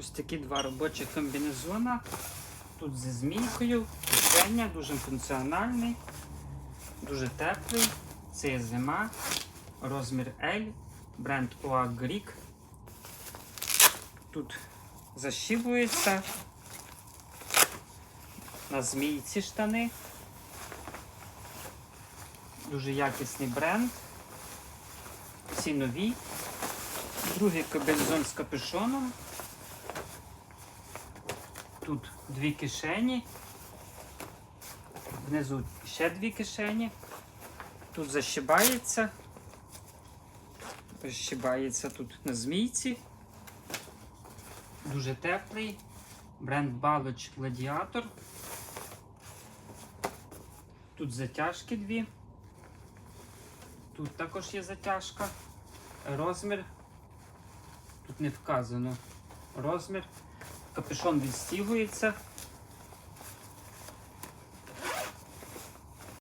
Ось такі два робочих комбінезона. Тут зі змійкою, кишеня, дуже функціональний, дуже теплий. Це є зима, розмір L, бренд OA Greek. Тут защібується. На змійці штани. Дуже якісний бренд. Всі нові. Другий комбінезон з капюшоном. Тут дві кишені. Внизу ще дві кишені. Тут защибається. Защибається тут на змійці. Дуже теплий. Бренд Балоч Гладіатор. Тут затяжки дві. Тут також є затяжка. Розмір. Тут не вказано. Розмір. Капюшон відстігується.